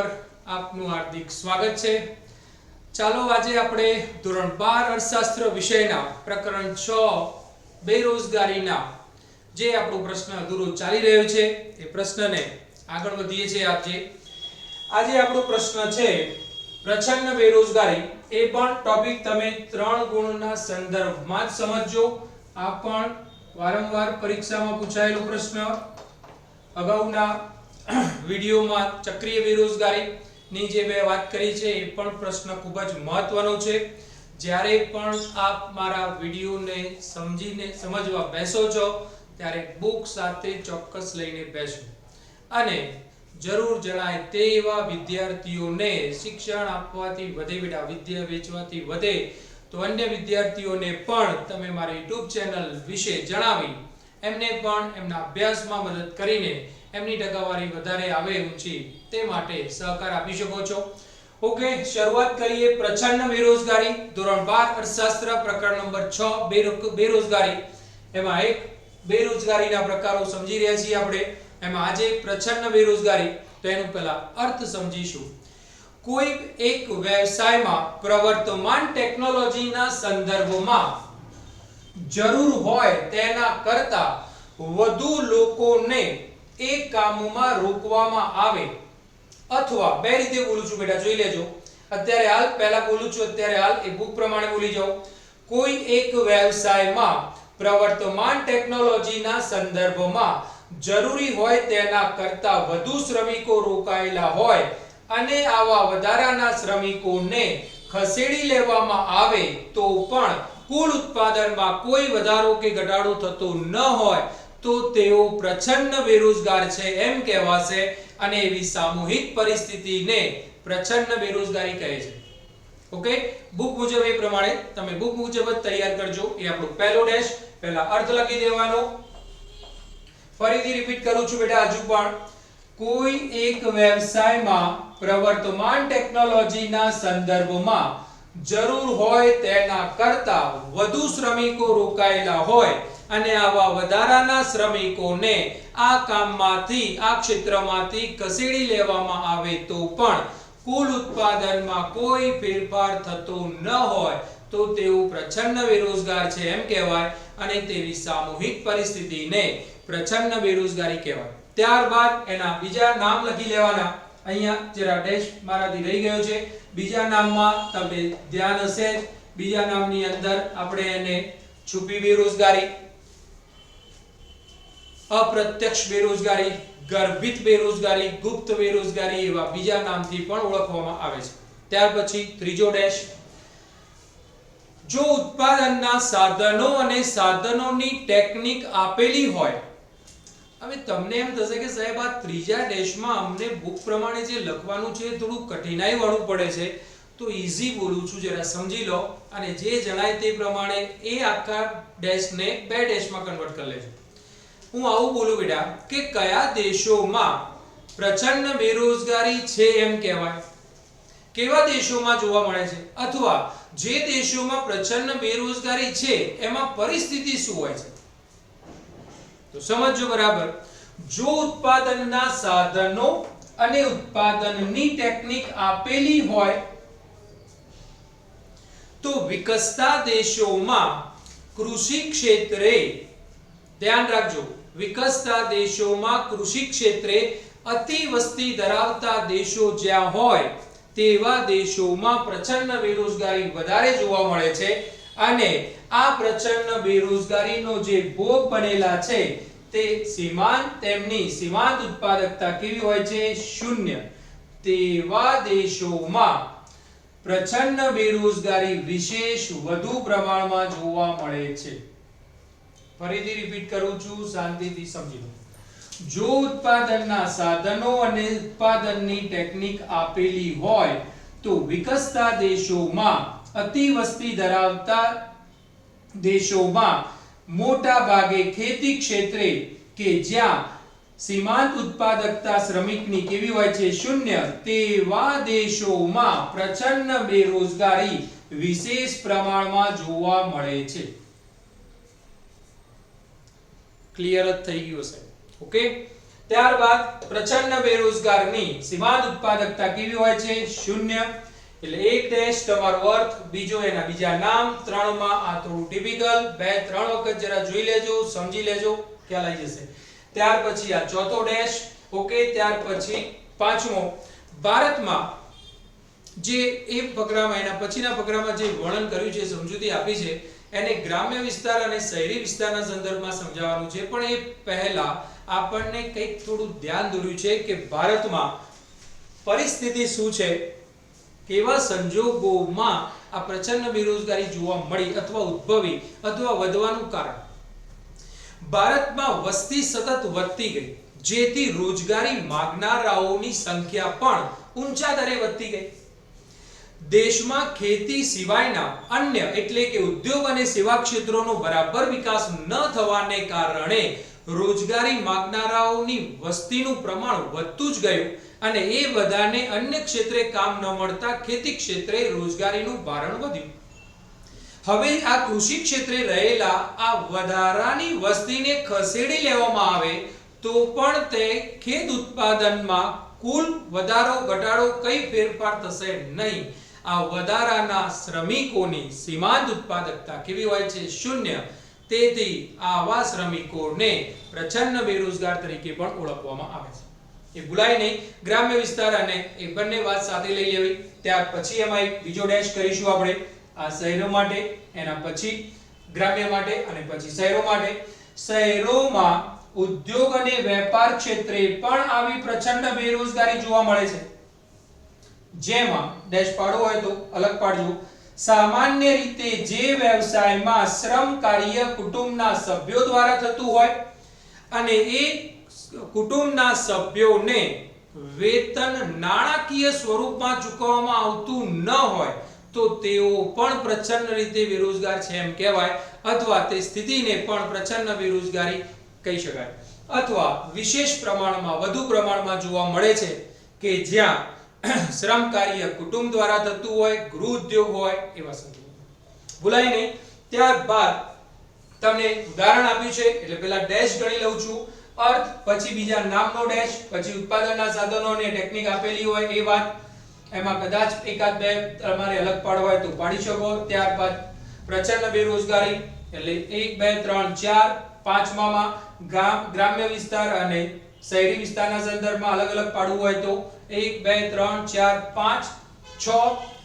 પર આપનું હાર્દિક સ્વાગત છે. ચાલો આજે આપણે ધોરણ બાર અર્થશાસ્ત્ર વિષયના પ્રકરણ છ, બેરોજગારીના, જે આપણો પ્રશ્ન અધૂરો ચાલી રહ્યો છે, એ પ્રશ્નને આગળ વધીએ છીએ આજે. આજે આપણો પ્રશ્ન છે પ્રચ્છન્ન બેરોજગારી, એ પણ ટોપિક તમે ત્રણ ગુણના સંદર્ભમાં જ સમજજો. આ પણ વારંવાર પરીક્ષામાં પૂછાયેલો પ્રશ્ન. અગાઉના વિડીયોમાં ચક્રીય બેરોજગારીની જે મેં વાત કરી છે, એ પણ પ્રશ્ન ખૂબ જ મહત્વનો છે. જ્યારે પણ આપ મારા વિડીયોને સમજીને, સમજવા બેસો છો, ત્યારે બુક સાથે ચોક્કસ લઈને બેસો. અને જરૂર જણાય તે એવા વિદ્યાર્થીઓને શિક્ષણ આપવાથી વધે, બેટા, વિદ્યા વેચવાથી વધે, તો અન્ય વિદ્યાર્થીઓને પણ તમે મારી યુટ્યુબ ચેનલ વિશે જણાવી એમને પણ એમના અભ્યાસમાં મદદ કરીને એમની ટકાવારી વધારે આવે ઊંચી તે માટે સહકાર આપી શકો છો. ઓકે, શરૂઆત કરીએ પ્રચંડ બેરોજગારી. ધોરણ 12 અર્થશાસ્ત્ર, પ્રકરણ નંબર 6 બેરો- બેરોજગારી. એમાં એક, બેરોજગારીના પ્રકારો સમજી રહ્યા છીએ આપણે. એમાં આજે પ્રચંડ બેરોજગારી. તો એનું પહેલા અર્થ સમજીશું. કોઈ એક વ્યવસાયમાં પ્રવર્તમાન ટેકનોલોજીના સંદર્ભમાં જરૂર હોય તેના કરતા વધુ લોકોને એ કામમાં રોકવામાં આવે. અથવા બે રીતે બોલું છું બેટા, જોઈ લેજો. અત્યારે હાલ, પહેલા બોલું છું, અત્યારે હાલ એ બુક પ્રમાણે બોલી જાઓ કોઈ એક વ્યવસાયમાં પ્રવર્તમાન ટેકનોલોજીના સંદર્ભમાં જરૂરી હોય તેના કરતા વધુ શ્રમિકો રોકાયેલા હોય અને આવા વધારાના શ્રમિકોને ખસેડી લેવામાં આવે તો પણ કુલ ઉત્પાદનમાં કોઈ વધારો કે ઘટાડો થતો ન હોય તો તેઓ પ્રચંડ બેરોજગાર છે એમ કહેવાશે અને એવી સામૂહિક પરિસ્થિતિને પ્રચંડ બેરોજગારી કહે છે. ઓકે? બુક મુજબ એ પ્રમાણે તમે બુક મુજબ જ તૈયાર કરજો. એ આપણો પહેલો ડેશ. પહેલા અર્થ લખી દેવાનો. ફરીથી રિપીટ કરું છું બેટા હજુ પણ. કોઈ એક વ્યવસાયમાં પ્રવર્તમાન ટેકનોલોજીના સંદર્ભમાં જરૂર હોય તેના કરતા વધુ શ્રમિકો રોકાયેલા હોય અને આવા વધારાના શ્રમિકોને આ કામમાંથી, આ ક્ષેત્રમાંથી ખસેડી લેવામાં આવે તો પણ કુલ ઉત્પાદનમાં કોઈ ફેરફાર થતો ન હોય તો તેઓ પ્રચ્છન્ન બેરોજગાર છે એમ કહેવાય અને તેવી સામૂહિક પરિસ્થિતિને પ્રચ્છન્ન બેરોજગારી કહેવાય. ત્યારબાદ એના બીજા નામ લખી લેવાના. અહીંયા જરા ડેશ મારાથી રહી ગયો છે. બીજા નામમાં તમને ધ્યાન હશે. બીજા નામની અંદર આપણે એને છુપી બેરોજગારી, અપ્રત્યક્ષ બેરોજગારી, ગર્ભિત બેરોજગારી, ગુપ્ત બેરોજગારી એવા બીજા નામથી પણ ઓળખવામાં આવે છે. ત્યાર પછી ત્રીજો ડેશ જો ઉત્પાદનના સાધનો અને સાધનોની ટેકનિક આપેલી હોય હવે તમને એમ થશે કે સાહેબ, આ ત્રીજા ડેશમાં અમને બુક પ્રમાણે જે લખવાનું છે થોડું કઠિનાઈ વાળું પડે છે. તો ઈઝી બોલું છું, જરા સમજી લો અને જે જણાય તે પ્રમાણે એ આખા ડેશને બે ડેશમાં કન્વર્ટ કરી લેજો. હું આવું બોલું બેટા કે કયા દેશોમાં પ્રચંડ બેરોજગારી છે એમ કહેવાય? કેવા દેશોમાં જોવા મળે છે? અથવા જે દેશોમાં પ્રચંડ બેરોજગારી છે, એમાં પરિસ્થિતિ શું હોય છે? તો સમજો બરાબર. જો ઉત્પાદનના સાધનો અને ઉત્પાદનની ટેકનિક આપેલી હોય, તો વિકસતા દેશોમાં કૃષિ ક્ષેત્રે ધ્યાન રાખજો. વિકસતા દેશોમાં કૃષિ ક્ષેત્રે અતિ વસ્તી ધરાવતા દેશો જ્યાં હોય, તેવા દેશોમાં પ્રચંડ બેરોજગારી વધારે જોવા મળે છે. અને આ પ્રચંડ બેરોજગારીનો જે ભોગ બનેલા છે, તે સીમાંત તેમની સીમાંત ઉત્પાદકતા કેવી હોય છે? શૂન્ય. તેવા દેશોમાં પ્રચંડ બેરોજગારી વિશેષ વધુ પ્રમાણમાં જોવા મળે છે. ફરીથી રિપીટ કરું છું, શાંતિથી સમજી લો. જો ઉત્પાદનના સાધનો અને ઉત્પાદનની ટેકનિક આપેલી હોય, તો વિકસતા દેશોમાં અતિ વસ્તી ધરાવતા દેશોમાં મોટા ભાગે ખેતી ક્ષેત્રે કે જ્યાં સીમાંત ઉત્પાદકતા શ્રમિકની કેવી હોય છે શૂન્ય, તેવા દેશોમાં પ્રચંડ બેરોજગારી વિશેષ પ્રમાણમાં જોવા મળે છે. ક્લિયર જ થઈ ગયું છે ઓકે ત્યારબાદ પ્રચંડ બેરોજગારની સીમાંત ઉત્પાદકતા કેવી હોય છે? શૂન્ય. એટલે એક ડેશ તમારો અર્થ બીજો એના બીજા નામ, ત્રણમાં આ થોડું ટિપિકલ બે, ત્રણ વખત જરા જોઈ લેજો, સમજી લેજો, ખ્યાલ આવી જશે. ત્યાર પછી આ ચોથો ડેશ ઓકે ત્યાર પછી પાંચમો. ભારતમાં જે એ ફકરામાં એના પછીના ફકરામાં જે વર્ણન કર્યું છે, સમજૂતી આપી છે, એને ગ્રામ્ય વિસ્તાર અને શહેરી વિસ્તારના સંદર્ભમાં સમજાવવાનું છે. પણ એ પહેલા આપણને કંઈક થોડું ધ્યાન દોર્યું છે કે ભારતમાં પરિસ્થિતિ શું છે? કેવા સંજોગોમાં આ પ્રચંડ બેરોજગારી જોવા મળી અથવા ઉદ્ભવી અથવા વધવાનું કારણ? ભારતમાં વસ્તી સતત વધતી ગઈ, જેથી રોજગારી માંગનારાઓની સંખ્યા પણ ઊંચા દરે વધતી ગઈ. દેશમાં ખેતી સિવાયના અન્ય એટલે કે ઉદ્યોગ અને સેવા ક્ષેત્રોનો બરાબર વિકાસ ન થવાને કારણે રોજગારી માંગનારાઓની વસ્તીનું પ્રમાણ વધતું જ ગયું. અને એ બધાને અન્ય ક્ષેત્રે કામ ન મળતા ખેતી ક્ષેત્રે રોજગારીનું ભારણ વધ્યું. હવે આ કૃષિ ક્ષેત્રે રહેલા આ વધારાની વસ્તીને ખસેડી લેવામાં આવે તો પણ તે ખેત ઉત્પાદનમાં કુલ વધારો ઘટાડો કઈ ફેરફાર થશે નહીં. આ વધારાના શ્રમિકોની સીમાંત ઉત્પાદકતા કેવી હોય છે? શૂન્ય. તેથી આવા શ્રમિકોને પ્રચંડ બેરોજગાર તરીકે પણ ઓળખવામાં આવે છે. એ ભૂલાય નહીં. ગ્રામ્ય વિસ્તાર અને એ બંને વાત સાથે લઈ લેવી. ત્યાર પછી એમાં એક બીજો ડેશ કરીશું આપણે. આ શહેરો માટે, એના પછી ગ્રામ્ય માટે અને પછી શહેરો માટે. શહેરોમાં ઉદ્યોગ અને વેપાર ક્ષેત્રે પણ આવી પ્રચંડ બેરોજગારી જોવા મળે છે. જેમાં ડેશ પાડો હોય તો અલગ પાડજો. સામાન્ય રીતે જે વ્યવસાયમાં શ્રમ કાર્ય કુટુંબના સભ્યો દ્વારા થતું હોય અને એ કુટુંબના સભ્યોને વેતન નાણાકીય સ્વરૂપમાં ચૂકવવામાં આવતું ન હોય, તો તેઓ પણ પ્રચંડ રીતે બેરોજગાર છે એમ કહેવાય, અથવા તે સ્થિતિને પણ પ્રચંડ બેરોજગારી કહી શકાય. અથવા વિશેષ પ્રમાણમાં, વધુ પ્રમાણમાં જોવા મળે છે કે જ્યાં શ્રમ કાર્ય કુટુંબ દ્વારા થતું હોય, ગૃહ ઉદ્યોગ હોય, એવા સંજોગો. ભૂલાય નહીં. ત્યારબાદ તમને ઉદાહરણ આપ્યું છે, એટલે પહેલા ડેશ ગણી લઉં છું. અર્થ, પછી બીજા નામનો ડેશ પછી ઉત્પાદનના સાધનો અને ટેકનિક આપેલી હોય એ વાત. એમાં કદાચ એકાદ બે તમારે અલગ પાડવા હોય તો પાડી શકો. ત્યારબાદ પ્રચંડ બેરોજગારી, એટલે એક, બે, ત્રણ, ચાર, પાંચમામાં ગામ ગ્રામ્ય વિસ્તાર અને શહેરી વિસ્તારના સંદર્ભમાં અલગ અલગ પાડવું હોય તો એક, બે, ત્રણ, ચાર, પાંચ, છ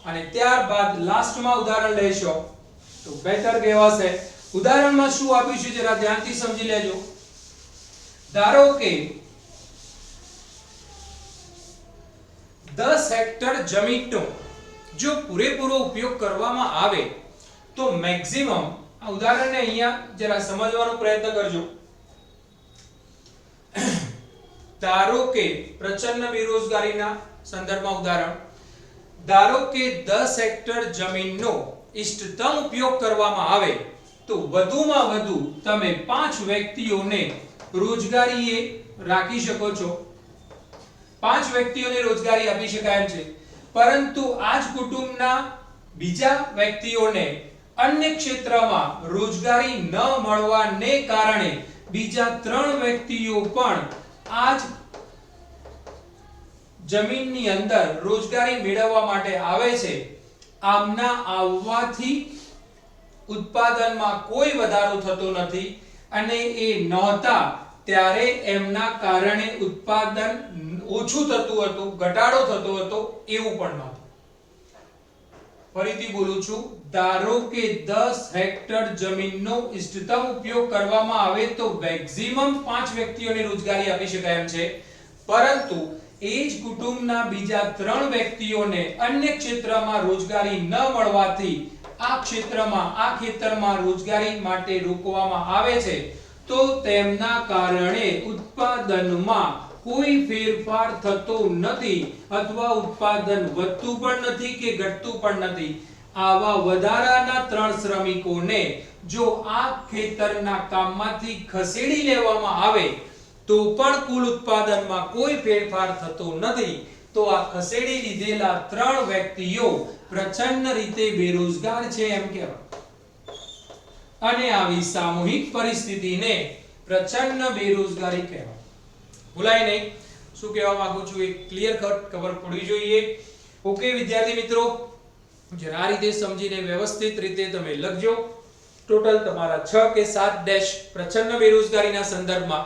અને ત્યારબાદ લાસ્ટમાં ઉદાહરણ લેશો. તો બહેતર કહેવાશે. ઉદાહરણમાં શું આપ્યું છે? જરા ધ્યાનથી સમજી લેજો. ધારો કે દસ હેક્ટર જમીનનો જો પૂરેપૂરો ઉપયોગ કરવામાં આવે, તો મેક્સિમમ, આ ઉદાહરણને અહીંયા જરા સમજવાનો પ્રયત્ન કરજો. ધારો કે પ્રચંડ બેરોજગારીના સંદર્ભમાં ઉદાહરણ. ધારો કે 10 હેક્ટર જમીનનો ઇષ્ટતમ ઉપયોગ કરવામાં આવે, તો વધુમાં વધુ તમે પાંચ વ્યક્તિઓને રોજગારીએ રાખી શકો છો. પાંચ વ્યક્તિઓને રોજગારી આપી શકાય છે. પરંતુ આ જ કુટુંબના બીજા વ્યક્તિઓને અન્ય ક્ષેત્રમાં રોજગારી ન મળવાને કારણે બીજા ત્રણ વ્યક્તિઓ પણ આ જ જમીનની અંદર રોજગારી મેળવવા માટે આવે છે. આમના આવવાથી ઉત્પાદનમાં કોઈ વધારો થતો નથી અને એ નહોતા ત્યારે એમના કારણે ઉત્પાદન ઓછું થતું હતું, ઘટાડો થતો હતો એવું પણ નહોતું. ફરીથી બોલું છું, ધારો કે 10 હેક્ટર જમીનનો ઇષ્ટતમ ઉપયોગ કરવામાં આવે તો મેક્સિમમ 5 વ્યક્તિઓને રોજગારી આપી શકાય એમ છે. પરંતુ એ જ કુટુંબના બીજા ત્રણ વ્યક્તિઓને અન્ય ક્ષેત્રમાં રોજગારી ન મળવાથી આ ક્ષેત્રમાં, આ ખેતરમાં રોજગારી માટે રોકવામાં આવે છે. તો તેમના કારણે ઉત્પાદનમાં કોઈ ફેરફાર થતો નથી અથવા ઉત્પાદન વધતું પણ નથી કે ઘટતું પણ નથી. આવા વધારાના ત્રણ શ્રમિકોને જો આ ખેતરના કામમાંથી ખસેડી લેવામાં આવે, તો પણ કુલ ઉત્પાદનમાં કોઈ ફેરફાર થતો નથી. તો આ ખસેડી લીધેલા ત્રણ વ્યક્તિઓ પ્રચંડ રીતે બેરોજગાર છે એમ કહેવાય. અને આવી સામૂહિક પરિસ્થિતિને પ્રચંડ બેરોજગારી કહેવાય. ભૂલાય નહીં. શું કહેવા માંગુ છું? એ ક્લિયર કટ ખબર પડવી જોઈએ. ઓકે વિદ્યાર્થી મિત્રો, જરા આ રીતે સમજીને વ્યવસ્થિત રીતે તમે લખજો. ટોટલ તમારા છ કે સાત ડેશ પ્રચંડ બેરોજગારીના સંદર્ભમાં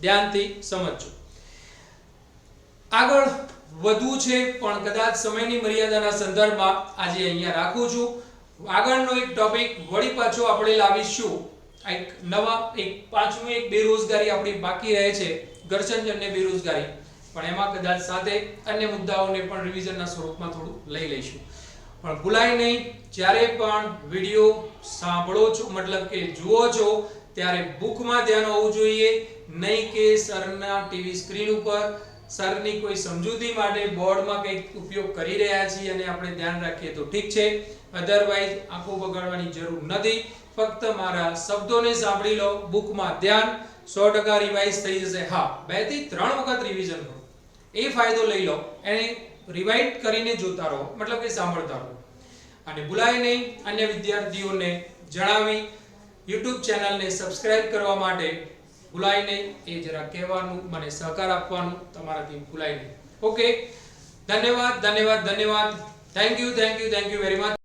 ધ્યાનથી સમજજો. આગળ વધુ છે, પણ કદાચ સમયની મર્યાદાના સંદર્ભમાં આજે અહીંયા રાખું છું. આગળનો એક ટોપિક વળી પાછો આપણે લાવીશું. એક નવા, એક પાંચમું એક બેરોજગારી આપણી બાકી રહે છે. ઘર્ષણજન્ય બેરોજગારી. પણ એમાં કદાચ સાથે અન્ય મુદ્દાઓને પણ રિવિઝનના સ્વરૂપમાં થોડું લઈ લઈશું. પણ ભૂલાય નહીં, જ્યારે પણ વીડિયો સાંભળો છો, મતલબ કે જુઓ છો, ત્યારે બુકમાં ધ્યાન હોવું જોઈએ. નહીં કે સરના ટીવી સ્ક્રીન ઉપર. સરની કોઈ સમજૂતી માટે બોર્ડમાં કંઈક ઉપયોગ કરી રહ્યા છીએ અને આપણે ધ્યાન રાખીએ તો ઠીક છે. અધરવાઇઝ આંખો બગાડવાની જરૂર નથી. ફક્ત મારા શબ્દોને સાંભળી લો, બુકમાં ધ્યાન. સો ટકા રિવાઇઝ થઈ જશે. હા, બેથી ત્રણ વખત રિવિઝન કરો. એ ફાયદો લઈ લો. એને રિવાઇડ કરીને જોતા રહો. મતલબ કે સાંભળતા રહો. અને ભૂલાય નહીં અન્ય વિદ્યાર્થીઓને જણાવી, YouTube ચેનલને સબસ્ક્રાઇબ કરવા માટે ભૂલાય નહીં. એ જરા કહેવાનું મને સહકાર આપવાનું, તમારાથી ભૂલાય નહીં. ઓકે ધન્યવાદ ધન્યવાદ ધન્યવાદ. Thank you thank you thank you very much